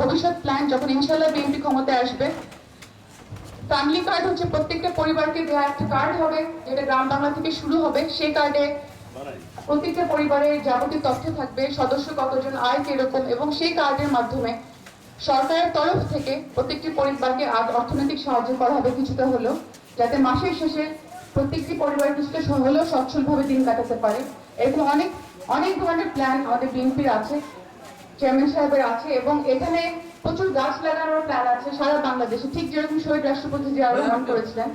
ভবিষ্যৎ প্ল্যান যখন ইনশাল্লাহ বিএনপি ক্ষমতায় আসবে ফ্যামিলি কার্ড হচ্ছে প্রত্যেকটা পরিবারকে দেওয়া একটা কার্ড হবে, যেটা গ্রাম বাংলা থেকে শুরু হবে। সেই কার্ডে প্রত্যেকটা পরিবারের যাবতীয় তথ্য থাকবে, সদস্য কতজন, আয় কীরকম, এবং সেই কার্ডের মাধ্যমে সরকারের তরফ থেকে প্রত্যেকটি পরিবারকে অর্থনৈতিক সাহায্য করা হবে কিছুটা হলেও, যাতে মাসের শেষে প্রত্যেকটি পরিবার কিছুটা হলেও সচ্ছলভাবে দিন কাটাতে পারে। এরকম অনেক অনেক ধরনের প্ল্যান আমাদের বিএনপির আছে। চেয়ারম্যান সাহেবের আছে এবং এখানে প্রচুর গাছ লাগানোর প্ল্যান আছে সারা বাংলাদেশে। ঠিক যেরকম শহীদ রাষ্ট্রপতি যে আহ্বান করেছিলেন।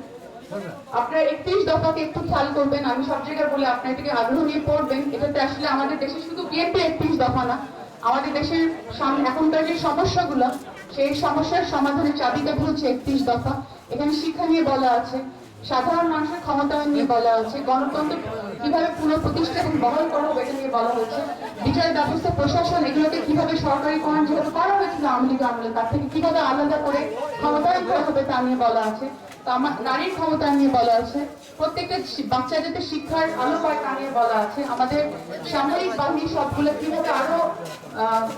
আপনারা একত্রিশ দফাকে একটু খেয়াল করবেন আমি সব জায়গায় বলে আপনার এটাকে আগ্রহ নিয়ে পড়বেন। এটাতে আসলে আমাদের দেশে শুধু বিএনপি একত্রিশ দফা না আমাদের দেশের এখনকার যে সমস্যাগুলো সেই সমস্যার সমাধানের চাবিকাঠি হচ্ছে একত্রিশ দফা। এখানে শিক্ষা নিয়ে বলা আছে সাধারণ মানুষের ক্ষমতায়ন নিয়ে বলা হচ্ছে, গণতন্ত্র কীভাবে পুনঃপ্রতিষ্ঠা এবং বহাল করা হবে এটা নিয়ে বলা হচ্ছে, বিচার ব্যবস্থা, প্রশাসন, এগুলোকে কীভাবে সরকারিকরণ যেভাবে করা হয়েছিল আওয়ামী লীগ আমলে, তার থেকে কীভাবে আলাদা করে ক্ষমতায়ন করা হবে তা নিয়ে বলা আছে। নারীর ক্ষমতা নিয়ে বলা আছে, প্রত্যেকটা বাচ্চা যাতে শিক্ষার আলো পায় তা নিয়ে বলা আছে। আমাদের সামরিক বাহিনী সবগুলো কীভাবে আরও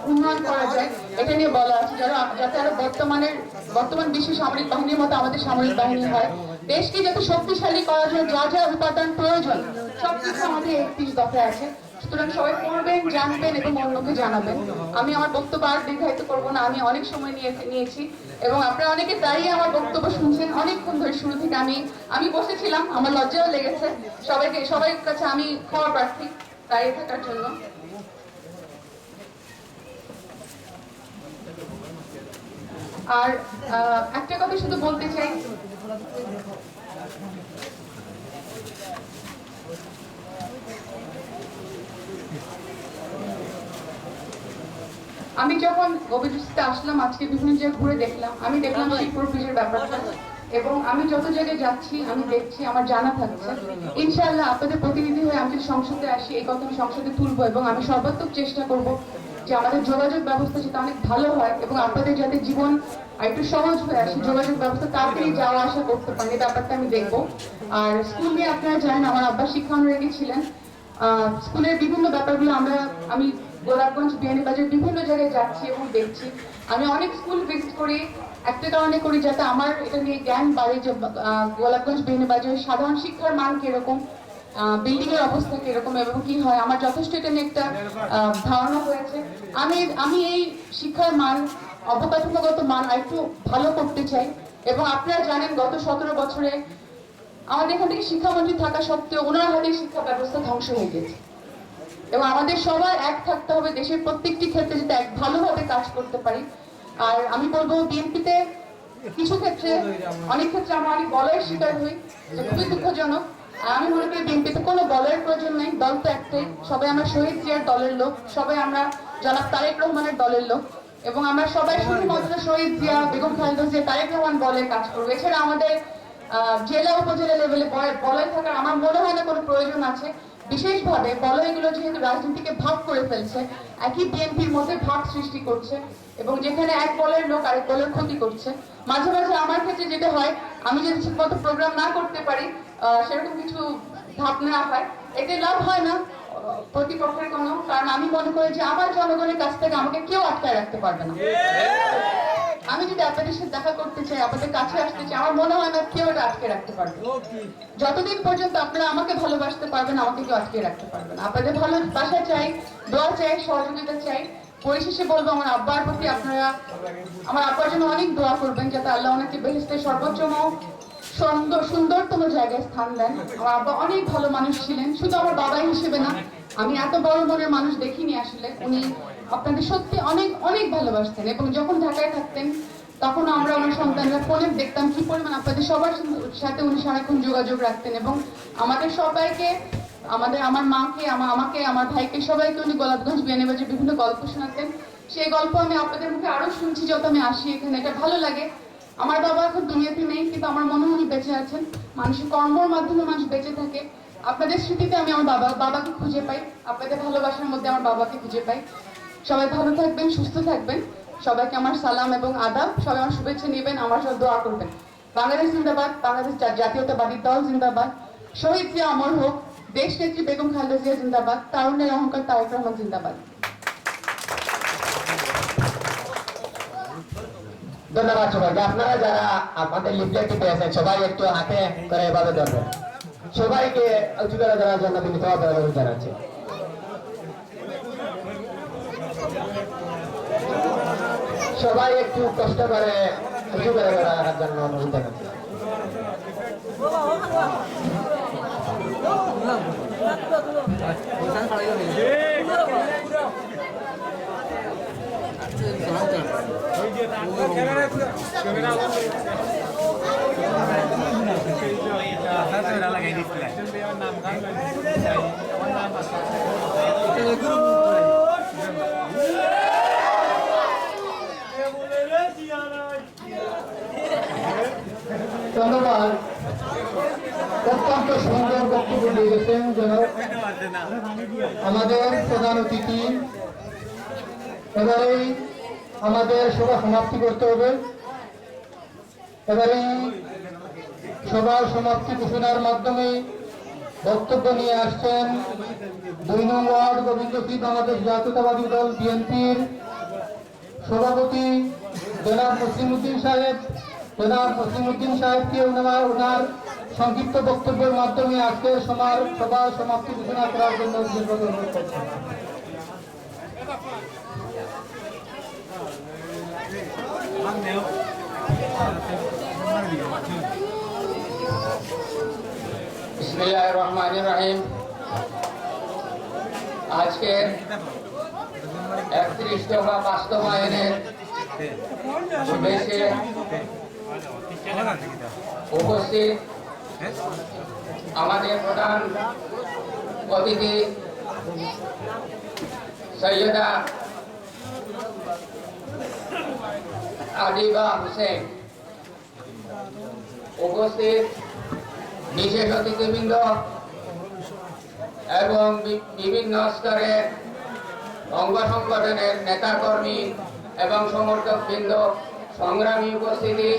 উন্নয়ন করা যায়, এটা নিয়ে বলা আছে। যারা, যাতে আরও বর্তমানের, বর্তমান বিশ্ব সামরিক বাহিনীর মতো আমাদের সামরিক বাহিনী হয় দেশকে যাতে শক্তিশালী করার জন্য যা যা উপাদান প্রয়োজন, সবকিছু আমাদের একত্রিশ দফায় আছে। সুতরাং সবাই পড়বেন, জানবেন এবং অন্যকে জানাবেন। আমি আমার বক্তব্য আর দীর্ঘায়িত করব না, আমি অনেক সময় নিয়ে নিয়েছি এবং আপনারা অনেকে দাঁড়িয়ে আমার বক্তব্য শুনছেন অনেকক্ষণ ধরে শুরু থেকে আমি আমি বসেছিলাম, আমার লজ্জাও লেগেছে। সবাইকে, সবাই কাছে আমি ক্ষমা প্রার্থী দাঁড়িয়ে থাকার জন্য। আর একটা কথা শুধু বলতে চাই আমি যখন অভিযোগতে আসলাম আজকে বিভিন্ন জায়গায় ঘুরে দেখলাম আমি দেখলাম শিবপুর ব্রিজের ব্যাপারটা। এবং আমি যত জায়গায় যাচ্ছি আমি দেখছি আমার জানা থাকছে। ইনশাআল্লাহ আপনাদের প্রতিনিধি হয়ে আমি যদি সংসদে আসি এই কথা আমি সংসদে তুলবো এবং আমি সর্বাত্মক চেষ্টা করব যে আমাদের যোগাযোগ ব্যবস্থা যেটা অনেক ভালো হয় এবং আপনাদের যাতে জীবন আর একটু সহজ হয়ে আসে, যোগাযোগ ব্যবস্থা তাড়াতাড়ি যাওয়া আসা করতে এই ব্যাপারটা আমি দেখব। আর স্কুল নিয়ে আপনারা জানেন, আমার আব্বা শিক্ষা অনুরাগী ছিলেন স্কুলের বিভিন্ন ব্যাপারগুলো আমরা, আমি গোলাপগঞ্জ বিয়ানীবাজার বিভিন্ন জায়গায় যাচ্ছি এবং দেখছি। আমি অনেক স্কুল ভিজিট করি, একটা কারণে করি যাতে আমার এটা নিয়ে জ্ঞান বাড়ে যে গোলাপগঞ্জ বিয়ানীবাজার সাধারণ শিক্ষার মান কীরকম বিল্ডিং এর অবস্থা কীরকম এবং কি হয়। আমার যথেষ্ট এটা নিয়ে একটা ধারণা হয়েছে। আমি আমি এই শিক্ষার মান অবকাঠামোগত মান আরেকটু ভালো করতে চাই। এবং আপনারা জানেন, গত সতেরো বছরে আমাদের এখান থেকে শিক্ষামন্ত্রী থাকা সত্ত্বেও ওনার হাতে শিক্ষা ব্যবস্থা ধ্বংস হয়ে গেছে। এবং আমাদের সবার এক থাকতে হবে, দেশের প্রত্যেকটি ক্ষেত্রে যাতে এক ভালোভাবে কাজ করতে পারি। আর আমি বলব, বিএনপিতে কিছু ক্ষেত্রে, অনেক ক্ষেত্রে আমরা অনেক বলয়ের শিকার হই খুবই দুঃখজনক। আমি মনে করি বিএনপিতে কোনো বলয়ের প্রয়োজন নেই, দল তো একটাই। সবাই আমরা শহীদ জিয়ার দলের লোক, সবাই আমরা জনাব তারেক রহমানের দলের লোক। এবং আমরা সবাই শুধুমাত্র শহীদ জিয়া, বেগম খালেদা জিয়া, তারেক রহমান বলে কাজ করব। এছাড়া আমাদের জেলা উপজেলা লেভেলে বলয় থাকার আমার মনে হয় না কোনো প্রয়োজন আছে। বিশেষভাবে বলয়গুলো যেহেতু রাজনীতিকে ভাগ করে ফেলছে, একই বিএনপির মধ্যে ভাগ সৃষ্টি করছে এবং যেখানে এক বলের লোক আরেক বলের ক্ষতি করছে। মাঝে মাঝে আমার ক্ষেত্রে যেটা হয়, আমি যদি ঠিকমতো প্রোগ্রাম না করতে পারি সেরকম কিছু ভাবনা হয়, এতে লাভ হয় না। প্রতিপক্ষের কোনো, কারণ আমি মনে করি যে আমার জনগণের কাছ থেকে আমাকে কেউ আটকায় রাখতে পারবে না। আমি যদি আপনাদের সাথে দেখা করতে চাই, আপনাদের কাছে আসতে চাই, আমার মনে হয় না কেউ এটা আটকে রাখতে পারবে। যতদিন পর্যন্ত আপনারা আমাকে ভালোবাসতে পারবেন, আমাকে কেউ আটকে রাখতে পারবেন। আপনাদের ভালোবাসা চাই, দোয়া চাই, সহযোগিতা চাই। পরিশেষে বলব, আমার আব্বার প্রতি আপনারা, আমার আব্বার জন্য অনেক দোয়া করবেন, যাতে আল্লাহ ওনাকে বেহেস্তের সর্বোচ্চম সুন্দর সুন্দরতম জায়গায় স্থান দেন। আমার আব্বা অনেক ভালো মানুষ ছিলেন, শুধু আমার বাবা হিসেবে না। আমি এত বড় মনের মানুষ দেখিনি আসলে। উনি আপনাদের সত্যি অনেক অনেক ভালোবাসতেন এবং যখন ঢাকায় থাকতেন তখন আমরা ওনার সন্তানরা ফোনে দেখতাম কি পরিমাণ আপনাদের সবার সাথে উনি সারাক্ষণ যোগাযোগ রাখতেন এবং আমাদের সবাইকে, আমাদের, আমার মাকে, আমার, আমাকে, আমার ভাইকে সবাইকে উনি গোলাপগঞ্জ বিয়ানীবাজে বিভিন্ন গল্প শোনাতেন। সেই গল্প আমি আপনাদের মুখে আরও শুনছি, যত আমি আসি এখানে, এটা ভালো লাগে। আমার বাবা এখন দুনিয়াতে নেই, কিন্তু আমার মনে হয় বেঁচে আছেন। মানুষের কর্মর মাধ্যমে মানুষ বেঁচে থাকে। আপনাদের স্মৃতিতে আমি আমার বাবা, বাবাকে খুঁজে পাই। আপনাদের ভালোবাসার মধ্যে আমার বাবাকে খুঁজে পাই। সবাই ভালো থাকবেন, সুস্থ থাকবেন। সবাইকে আমার সালাম এবং আদাব। সবাই আমার শুভেচ্ছা নেবেন, আমার সব দোয়া করবেন। বাংলাদেশ জিন্দাবাদ, বাংলাদেশ জাতীয়তাবাদী দল জিন্দাবাদ। শহীদ জিয়া অমর হোক, দেশ নেত্রী বেগম খালেদা জিয়া জিন্দাবাদ, তারুণ্যের অহংকার তারেক রহমান জিন্দাবাদ। ধন্যবাদ সবাইকে। আপনারা যারা আমাদের লিফলেটটি পেয়েছেন সবাই একটু হাতে করে এভাবে ধরবেন। সবাইকে উঁচু করে জন্য বিনীতভাবে অনুরোধ জানাচ্ছি। সবাই একটু কষ্ট করে উঁচু করে জন্য অনুরোধ জানাচ্ছি। ধন্যবাদ। অত্যন্ত সুন্দর বক্তব্য দিয়ে গেছেন যেন আমাদের প্রধান অতিথি। এবারেই আমাদের সভা সমাপ্তি করতে হবে। এবারেই সভার সমাপ্তি ঘোষণার মাধ্যমে বক্তব্য নিয়ে আসছেন দুই নং ওয়ার্ড গোবিন্দ শ্রী বাংলাদেশ জাতীয়তাবাদী দল বিএনপির সভাপতি জনাব মুসলিমউদ্দিন সাহেব। জনাব মুসলিমউদ্দিন সাহেবকে ওনার ওনার সংক্ষিপ্ত বক্তব্যের মাধ্যমে আজকের সমার সভার সমাপ্তি ঘোষণা করার জন্য অনুরোধ করছি বিসমিল্লাহ রহমান রহিম। আজকে একত্রিশ দফা বাস্তবায়নের শুভেচ্ছা উপস্থিত আমাদের প্রধান অতিথি সৈয়দা আদিবা হোসেন। উপস্থিত বিশেষ অতিথিবৃন্দ এবং বিভিন্ন স্তরের অঙ্গ সংগঠনের নেতাকর্মী এবং সমর্থক বৃন্দ সংগ্রামী উপস্থিতি।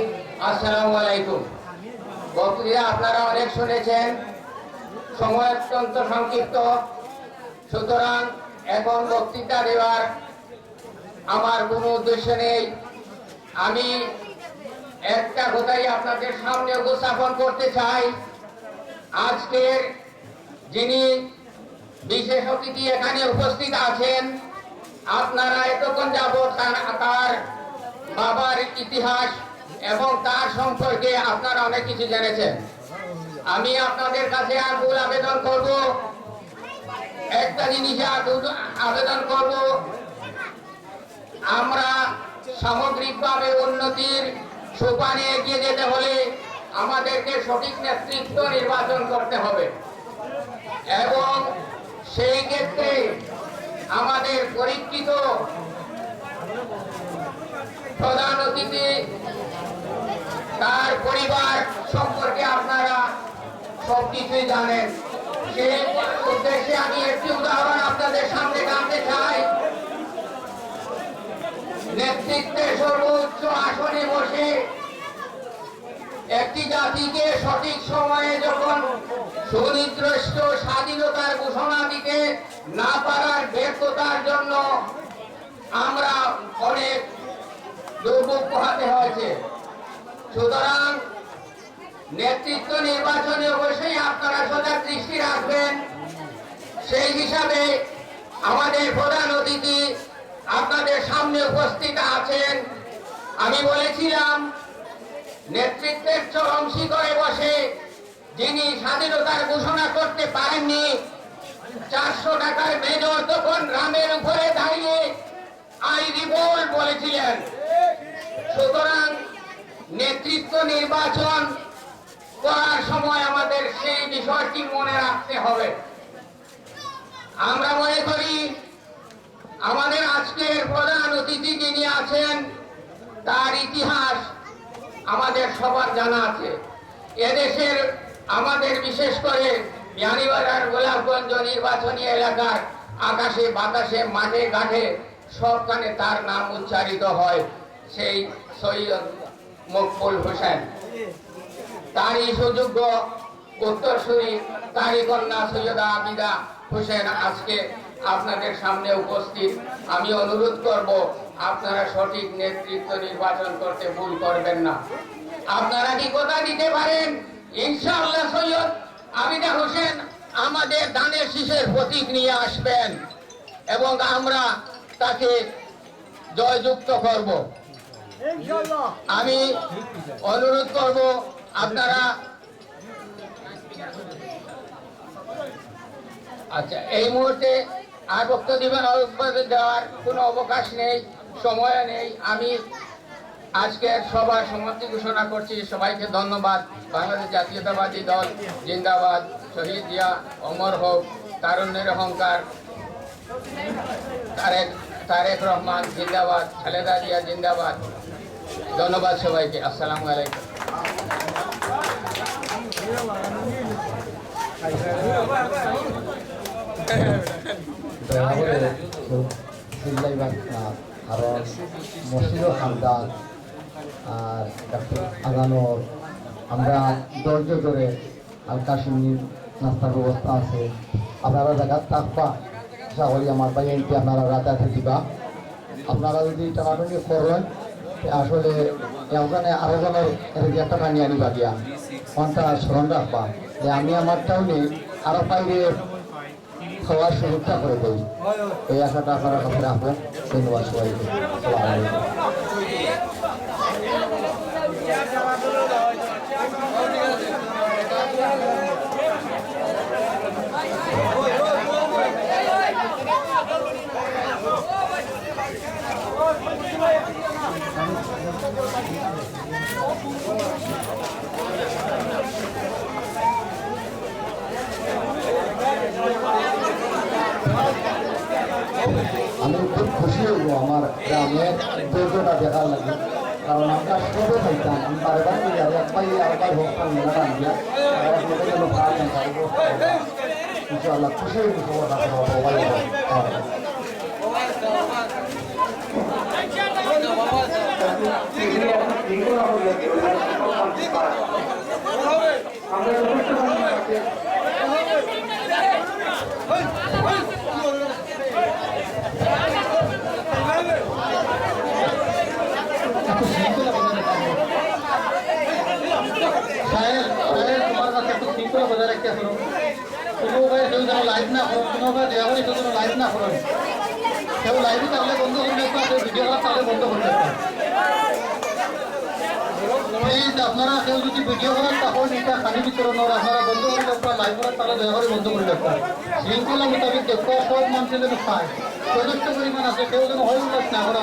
আসসালামু আলাইকুম। বক্তৃতা আপনারা অনেক শুনেছেন। সময় অত্যন্ত সংক্ষিপ্ত। সুতরাং এখন বক্তৃতা দেওয়ার আমার কোনো উদ্দেশ্য নেই। আমি একটা কথাই আপনাদের সামনে উপস্থাপন করতে চাই। আজকের যিনি বিশেষ অতিথি এখানে উপস্থিত আছেন, আপনারা এতক্ষণ তার- তার বাবার ইতিহাস এবং তার সম্পর্কে আপনারা অনেক কিছু জেনেছেন। আমি আপনাদের কাছে আকুল আবেদন করব। একটা জিনিসে আবেদন করব। আমরা সামগ্রিকভাবে উন্নতির সোপানে এগিয়ে যেতে হলে আমাদেরকে সঠিক নেতৃত্ব নির্বাচন করতে হবে। এবং সেই ক্ষেত্রে আমাদের পরীক্ষিত প্রধান অতিথি, তার পরিবার সম্পর্কে আপনারা সবকিছুই জানেন। সেই উদ্দেশ্যে আমি একটি উদাহরণ আপনাদের সামনে টানতে চাই। নেতৃত্বের সর্বোচ্চ আসনে বসে একটি জাতিকে সঠিক সময়ে যখন সুনির্দিষ্ট স্বাধীনতার ঘোষণা দিতে না পারার ব্যর্থতার জন্য আমরা অনেক দুর্ভোগ পোহাতে হয়েছে। সুতরাং নেতৃত্ব নির্বাচনে অবশ্যই আপনারা সজাগ দৃষ্টি রাখবেন। সেই হিসাবে আমাদের প্রধান অতিথি আপনাদের সামনে উপস্থিত আছেন। আমি বলেছিলাম নেতৃত্বের চরম শিখরে বসে যিনি স্বাধীনতার ঘোষণা করতে পারেননি, চারশো টাকার মেজর তখন রামের উপরে দাঁড়িয়ে আই রিভোল্ট বলেছিলেন। সুতরাং নেতৃত্ব নির্বাচন করার সময় আমাদের সেই বিষয়টি মনে রাখতে হবে। আমরা মনে করি, আমাদের আজকের প্রধান অতিথি যিনি আছেন, তার ইতিহাস আমাদের সবার জানা আছে। এদেশের আমাদের বিশেষ করে বিহানীবাজার গোলাপগঞ্জ নির্বাচনী এলাকার আকাশে বাতাসে, মাঠে ঘাটে সবখানে তার নাম উচ্চারিত হয় সেই সৈয়দ মকবুল হোসেন। তারই সুযোগ্য উত্তরসূরি তারই কন্যা সৈয়দা আবিদা হোসেন আজকে আপনাদের সামনে উপস্থিত। আমি অনুরোধ করব আপনারা সঠিক নেতৃত্ব নির্বাচন করতে ভুল করবেন না। আপনারা কি কথা দিতে পারেন? ইনশাআল্লাহ সৈয়দ আবিদা হোসেন আমাদের দানের শীষের প্রতীক নিয়ে আসবেন এবং আমরা তাকে জয়যুক্ত করব। আমি অনুরোধ করব আপনারা আচ্ছা এই মুহূর্তে আর বক্তব্য দেওয়ার কোনো অবকাশ নেই। সময় নেই। আমি আজকের সবার সমাপ্তি ঘোষণা করছি। সবাইকে ধন্যবাদ। বাংলাদেশ জাতীয়তাবাদী দল জিন্দাবাদ। শহীদ জিয়া, অমর হোক, তারুণ্যের অহংকার, তারেক তারেক রহমান জিন্দাবাদ, খালেদা জিয়া জিন্দাবাদ। ধন্যবাদ সবাইকে। আসসালামু আলাইকুম। কারণ মসজিদও খান্দান আর ডাক্তার আগানোর আমরা ধৈর্য ধরে হালকা সিন্নির নাস্তার ব্যবস্থা আছে। আপনারা জায়গার থাকবা। আশা করি আমার ভাই এনটি আপনারা রাতে দিবা। আপনারা যদি টানাটানি করেন আসলে ওখানে আরও জনের এদিকে একটা টানি আনিবা দিয়া কোনটা স্মরণ রাখবা যে আমি আমারটাও নেই আরও বাইরে খাওয়ার সুযোগটা করে দেই। এই আশাটা আপনারা আপনার ধন্যবাদ সবাইকে। আসসালামু আলাইকুম আমি খুব খুশি হইব আমার গ্রামের দৈর্ঘ্যটা দেখার লাগে কারণ আমরা সবে পাইতাম আমি বারবার করি আর একবার আরেকবার ভোগতাম মেলা আনবিয়া আর এক লোকের জন্য ভালো ইনশাআল্লাহ খুশি হইব সবার কাছে সবাই সাহেব সাহেব তোমার কাছে একটু শৃঙ্খলা বজায় রাখতে আসো কোনো ভাই কেউ যেন লাইট না করো কোনো ভাই দেওয়া লাইট না করো কেউ লাইভে থাকলে বন্ধ করে দেখতে কেউ ভিডিও করা তাহলে বন্ধ করে দেখতে আপনারা কেউ যদি ভিডিও করার তখন এটা খালি বিতরণের আপনারা বন্ধ করে দেখবেন লাইভ করার তাহলে দয়া করে বন্ধ করে দেখবেন শৃঙ্খলা মোতাবেক দেখো সব মানুষের যেন পায় যথেষ্ট পরিমাণ আছে, কেউ যেন হয়ে উল্লাস না করো